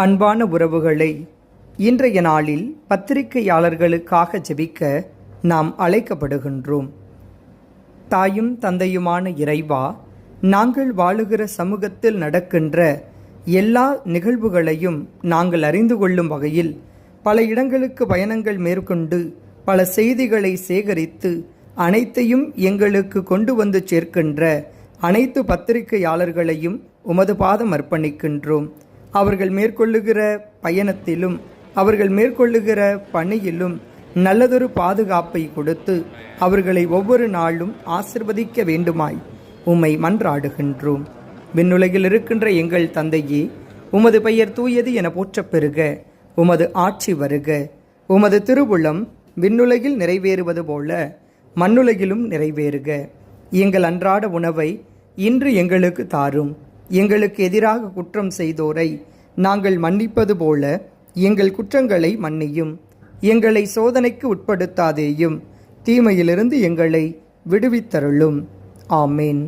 அன்பான உறவுகளை இன்றைய நாளில் பத்திரிகையாளர்களுக்காக ஜெபிக்க நாம் அழைக்கப்படுகின்றோம். தாயும் தந்தையுமான இறைவா நாங்கள் வாழுகிற சமூகத்தில் நடக்கின்ற எல்லா நிகழ்வுகளையும் நாங்கள் அறிந்து கொள்ளும் வகையில் பல இடங்களுக்கு பயணங்கள் மேற்கொண்டு பல செய்திகளை சேகரித்து அனைத்தையும் எங்களுக்கு கொண்டு வந்து சேர்க்கின்ற அனைத்து பத்திரிகையாளர்களையும் உமது பாதம் அர்ப்பணிக்கின்றோம். அவர்கள் மேற்கொள்ளுகிற பயணத்திலும் அவர்கள் மேற்கொள்ளுகிற பணியிலும் நல்லதொரு பாதுகாப்பை கொடுத்து அவர்களை ஒவ்வொரு நாளும் ஆசிர்வதிக்க வேண்டுமாய் உம்மை மன்றாடுகின்றோம். விண்ணுலகில் இருக்கின்ற எங்கள் தந்தையே உமது பெயர் தூயது என போற்றப் பெறுக உமது ஆட்சி வருக. உமது திருவுளம் விண்ணுலகில் நிறைவேறுவது போல மண்ணுலகிலும் நிறைவேறுக. எங்கள் அன்றாட உணவை இன்று எங்களுக்கு தாரும். எங்களுக்கு எதிராக குற்றம் செய்தோரை நாங்கள் மன்னிப்பது போல எங்கள் குற்றங்களை மன்னியும். எங்களை சோதனைக்கு உட்படுத்தாதேயும் தீமையிலிருந்து எங்களை விடுவித்தருளும். ஆமேன்.